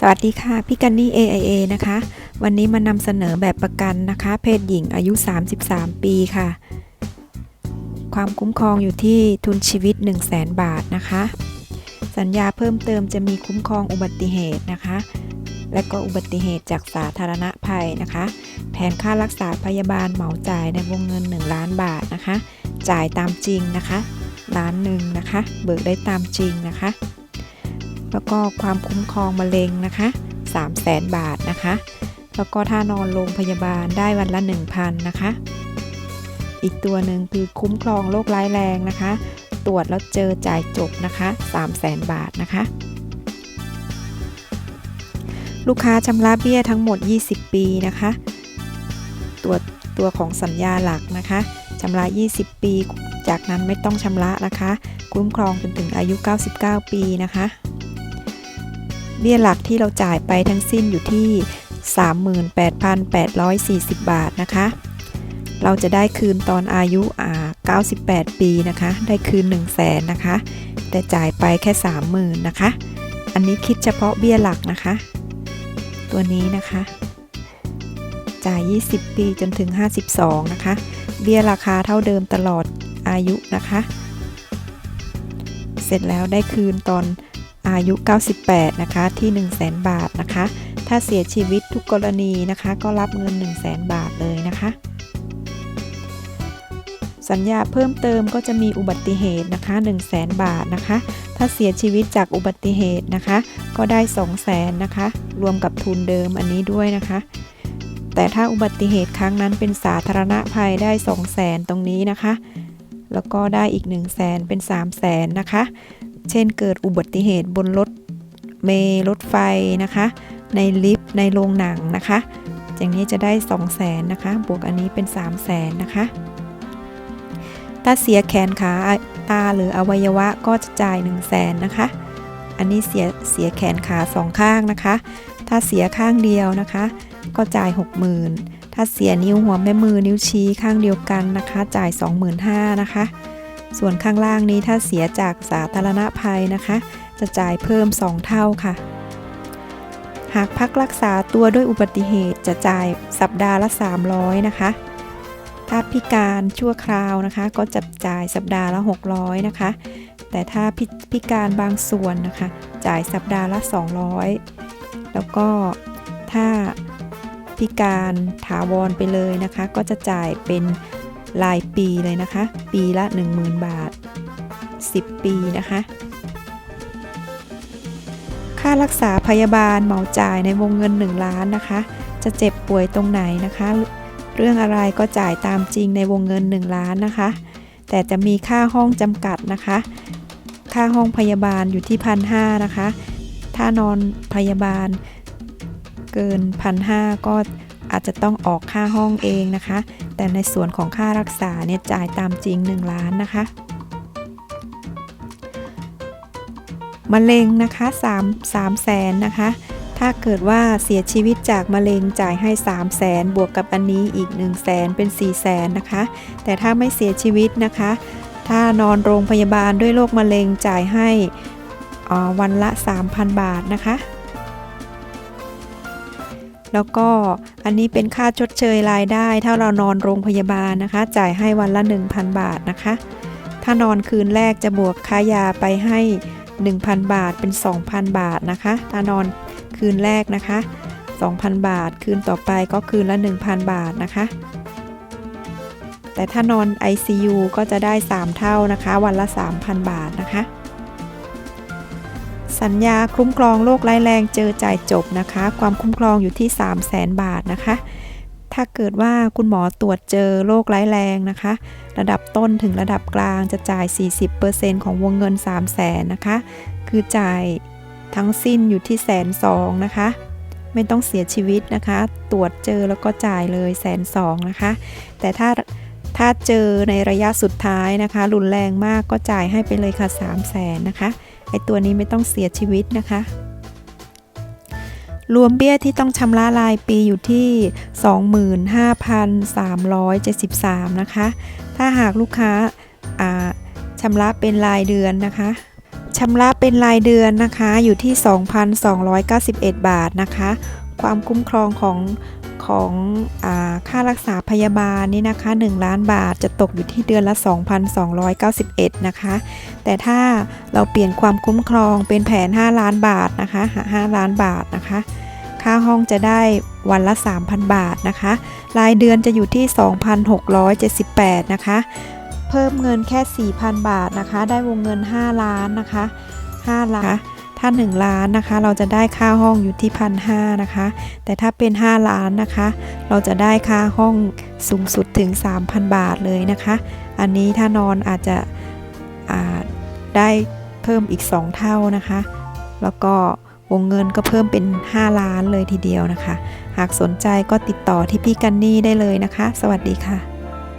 สวัสดีค่ะ พี่กันนี่ AIA นะคะ วันนี้มานำเสนอแบบประกันนะคะ เพศหญิงอายุ 33 ปีค่ะ ความคุ้มครองอยู่ที่ทุนชีวิต 1 0 0 0 0แบาทนะคะ สัญญาเพิ่มเติมจะมีคุ้มครองอุบัติเหตุนะคะ และก็อุบัติเหตุจากสาธารณภัยนะคะ แผนค่ารักษาพยาบาลเหมาจ่ายในวงเงิน 1 ล้านบาทนะคะ จ่ายตามจริงนะคะ ล้านหนึ่งนะคะ เบิกได้ตามจริงนะคะ แล้วก็ความคุ้มครองมะเร็งนะคะ3 0 0แสนบาทนะคะ แล้วก็ถ้านอนโรงพยาบาลได้วันละ 1,000นะคะ อีกตัวหนึ่งคือคุ้มครองโรคร้ายแรงนะคะ ตรวจแล้วเจอจ่ายจบนะคะ3 0 0แสนบาทนะคะลูกค้าชำระเบี้ยทั้งหมด 20 ปีนะคะ ตัวตัวของสัญญาหลักนะคะชำระ 20 ปี จากนั้นไม่ต้องชำระนะคะ คุ้มครองจนถึงอายุ 99 ปีนะคะ เบี้ยหลักที่เราจ่ายไปทั้งสิ้นอยู่ที่ 38,840 บาทนะคะ เราจะได้คืนตอนอายุอ่า98 ปีนะคะ ได้คืน 1 0 0 0 0แสนนะคะ แต่จ่ายไปแค่ 30,000นะคะ อันนี้คิดเฉพาะเบี้ยหลักนะคะ ตัวนี้นะคะ จ่าย 20 ปีจนถึง 52 นะคะ เบี้ยราคาเท่าเดิมตลอดอายุนะคะ เสร็จแล้วได้คืนตอน อายุ 98 นะคะ ที่ 1 0 0 0 0 0บาทนะคะ ถ้าเสียชีวิตทุกกรณีนะคะ ก็รับเงิน 1 0 0 0 0 0 บาทเลยนะคะ สัญญาเพิ่มเติมก็จะมีอุบัติเหตุนะคะ 1 0 0 0 0 0 บาทนะคะ ถ้าเสียชีวิตจากอุบัติเหตุนะคะ ก็ได้ 2 0 0 0 0 0นะคะ รวมกับทุนเดิมอันนี้ด้วยนะคะ แต่ถ้าอุบัติเหตุครั้งนั้นเป็นสาธารณภัยได้ 2 0 0 0 0 0 ตรงนี้นะคะ แล้วก็ได้อีก 1 0 0 0 0แเป็น 3 0 0 0 0 0 นะคะ เช่นเกิดอุบัติเหตุบนรถเมล์รถไฟนะคะ ในลิฟต์ในโรงหนังนะคะ อย่างนี้จะได้ 2 0 0 0 0 0นะคะ บวกอันนี้เป็น 3 0 0 0 0 0นะคะ ถ้าเสียแขนขาตาหรืออวัยวะก็จะจ่าย 1 0 0 0 0แสนนะคะ อันนี้เสียเสียแขนขาสองข้างนะคะ ถ้าเสียข้างเดียวนะคะ ก็จ่าย 60,000 ถ้าเสียนิ้วหัวแม่มือนิ้วชี้ข้างเดียวกันนะคะ จ่าย 25,000นะคะ ส่วนข้างล่างนี้ถ้าเสียจากสาธารณภัยนะคะ จะจ่ายเพิ่ม 2 เท่าค่ะ หากพักรักษาตัวด้วยอุบัติเหตุจะจ่ายสัปดาห์ละ 300 นะคะ ถ้าพิการชั่วคราวนะคะ ก็จะจ่ายสัปดาห์ละ 600 นะคะ แต่ถ้าพพิการบางส่วนนะคะ จ่ายสัปดาห์ละ 200 แล้วก็ถ้าพิการถาวรไปเลยนะคะ ก็จะจ่ายเป็น รายปีเลยนะคะ ปีละ 10,000 บาท 10 ปีนะคะ ค่ารักษาพยาบาลเหมาจ่ายในวงเงิน 1 ล้านนะคะ จะเจ็บป่วยตรงไหนนะคะ เรื่องอะไรก็จ่ายตามจริงในวงเงิน 1 ล้านนะคะ แต่จะมีค่าห้องจำกัดนะคะ ค่าห้องพยาบาลอยู่ที่พันห้านะคะ ถ้านอนพยาบาลเกินพันห้าก็ อาจจะต้องออกค่าห้องเองนะคะ แต่ในส่วนของค่ารักษาเนี่ยจ่ายตามจริง 1 ล้านนะคะมะเร็งนะคะ3 3แสนนะคะ ถ้าเกิดว่าเสียชีวิตจากมะเร็งจ่ายให้ 3 0 0แสนบวกกับอันนี้อีก 1 0 0 0 0แสนเป็น 4 0 0แสนนะคะ แต่ถ้าไม่เสียชีวิตนะคะ ถ้านอนโรงพยาบาลด้วยโรคมะเร็งจ่ายให้วันละ 3,000 บาทนะคะ แล้วก็อันนี้เป็นค่าชดเชยรายได้ ถ้าเรานอนโรงพยาบาลนะคะ จ่ายให้วันละ 1,000 บาทนะคะ ถ้านอนคืนแรกจะบวกค่ายาไปให้ 1,000 บาทเป็น 2,000 บาทนะคะ ถ้านอนคืนแรกนะคะ 2,000 บาท คืนต่อไปก็คืนละ 1,000 บาทนะคะ แต่ถ้านอน ICU ก็จะได้ 3 เท่านะคะ วันละ 3,000 บาทนะคะ สัญญาคุ้มครองโรคร้ายแรงเจอจ่ายจบนะคะ ความคุ้มครองอยู่ที่ 3 0 0แสนบาทนะคะ ถ้าเกิดว่าคุณหมอตรวจเจอโรคร้ายแรงนะคะ ระดับต้นถึงระดับกลางจะจ่าย 40%ของวงเงิน 3 0 0แสนนะคะ คือจ่ายทั้งสิ้นอยู่ที่แสนสองนะคะ ไม่ต้องเสียชีวิตนะคะ ตรวจเจอแล้วก็จ่ายเลยแสนสองนะคะ แต่ถ้าถ้าเจอในระยะสุดท้ายนะคะ รุนแรงมากก็จ่ายให้ไปเลยค่ะ3 0 0แสนนะคะ ไอตัวนี้ไม่ต้องเสียชีวิตนะคะ รวมเบี้ยที่ต้องชำระรายปีอยู่ที่ 25,373 นะคะ ถ้าหากลูกค้าชำระเป็นรายเดือนนะคะชำระเป็นรายเดือนนะคะอยู่ที่ 2,291 บาทนะคะ ความคุ้มครองของ ของอค่ารักษาพยาบาลนี่นะคะ 1 ล้านบาทจะตกอยู่ที่เดือนละ 2,291 นะคะ แต่ถ้าเราเปลี่ยนความคุ้มครองเป็นแผน 5 ล้านบาทนะคะ 5 ล้านบาทนะคะ ค่าห้องจะได้วันละ 3,000 บาทนะคะ รายเดือนจะอยู่ที่ 2,678 นะคะ เพิ่มเงินแค่ 4,000 บาทนะคะ ได้วงเงิน 5 ล้านนะคะ 5 ล้าน ถ้า 1 ล้านนะคะ เราจะได้ค่าห้องอยู่ที่พันหนะคะ แต่ถ้าเป็น 5 ล้านนะคะ เราจะได้ค่าห้องสูงสุดถึง 3,000 บาทเลยนะคะ อันนี้ถ้านอนอาจจะาได้เพิ่มอีก 2 เท่านะคะ แล้วก็วงเงินก็เพิ่มเป็น 5 ล้านเลยทีเดียวนะคะ หากสนใจก็ติดต่อที่พี่กันนี่ได้เลยนะคะ สวัสดีค่ะ